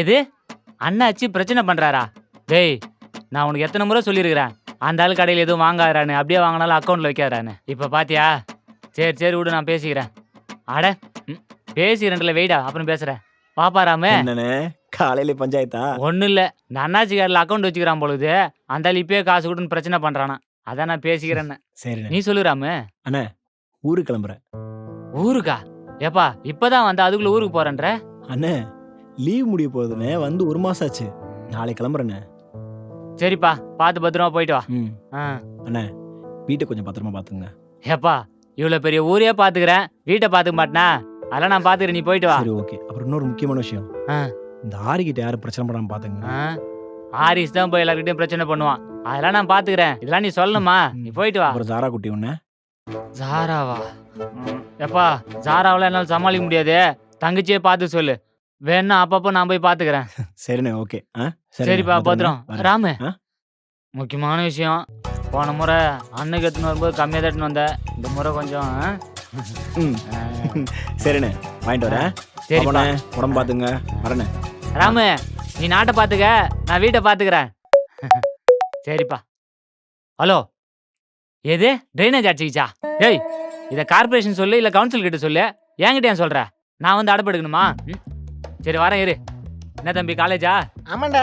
எது? அண்ணாச்சி பிரச்சனை பண்றாரா? டேய் நான் உனக்கு எத்தனை முறை சொல்லியிருக்கிறேன். அந்த ஆள் கடையில் எதுவும் வாங்காதான்னு அப்படியே வாங்கினாலும் அக்கௌண்ட்ல வைக்காதான்னு இப்போ பாத்தியா? சரி சரி விடு நான் பேசிக்கிறேன். அட பேசிக்கிறேன்ல வெயிடா அப்புறம் பேசுறேன். பாப்பா ராமு. என்னண்ணே? காலையில பஞ்சாயத்தா? ஒன்றும் இல்லை. இந்த அண்ணாச்சி காரில் அக்கௌண்ட் வச்சுக்கிறான் பொழுது அந்த ஆள் இப்பயே காசு கொடுன்னு பிரச்சனை பண்றானா. அதான் நான் பேசிக்கிறேன்னு. சரிண்ணே. நீ சொல்லு ராமு. ஊருக்கு கிளம்புறேன். ஊருக்கா? ஏப்பா இப்பதான் வந்த அதுக்குள்ள ஊருக்கு போறேன்ற? அண்ணே லீவ் முடிய போகுதுண்ணே வந்து ஒரு மாசம் ஆச்சு. நாளைக்கு கிளம்புறேண்ணே. சரிப்பா பார்த்து பத்திரமா போயிட்டு வா. ம். ஆ. வீட்டை கொஞ்சம் பத்திரமா பாத்துங்க ஏப்பா இவ்வளோ பெரிய ஊரையே பார்த்துக்கிறேன். வீட்டை பார்த்துக்க மாட்டேனா? அதெல்லாம் நான் பார்த்துக்கிறேன் நீ போயிட்டு வா. சரி ஓகே. அப்புறம் இன்னொரு முக்கியமான விஷயம். ஆ. இந்த ஆரிக்கிட்ட யாரும் பிரச்சனை பண்ணாம பாத்துங்க ஆ? ஆரிஸ் தான் போய் எல்லார்கிட்டயும் பிரச்சனை பண்ணுவான். அதெல்லாம் நான் பார்த்துக்கிறேன். இதெல்லாம் நீ சொல்லணுமா? நீ போயிட்டு வா. அப்புறம் ஜாரா குட்டி ஒண்ணு. ஜாராவா? எப்பா ஜாராவெல்லாம் என்னால் சமாளிக்க முடியாது. தங்கச்சியே பார்த்து சொல்லு. வேணா அப்பப்போ நான் போய் பார்த்துக்கிறேன் சரிண்ணே ஓகே. ஆ சரிப்பா பத்திரம். ராமு. ஆ? முக்கியமான விஷயம். போன முறை அன்னைக்கு எடுத்துன்னு வரும்போது கம்மியாக தான் வந்த இந்த முறை கொஞ்சம் ஆ? ம். ஆ, சரிண்ணே. வாங்கிட்டு வரேன். சரிப்பா. அப்பண்ணே, உடம்பு பாத்துங்க. வரேண்ணே. ராமு நீ நாட்டை பார்த்துக்க நான் வீட்டை பார்த்துக்கிறேன் சரிப்பா. ஹலோ. எது? ட்ரைனேஜ் அடிச்சிக்கிச்சா? ஏய் இதை கார்ப்பரேஷன் சொல்லு இல்லை கவுன்சில் கிட்ட சொல்லு. என்கிட்ட ஏன் சொல்ற? நான் வந்து அடப்படுக்கணுமா? ம்? சரி வரேன் இரு. என்ன தம்பி காலேஜா ஆமாண்டா.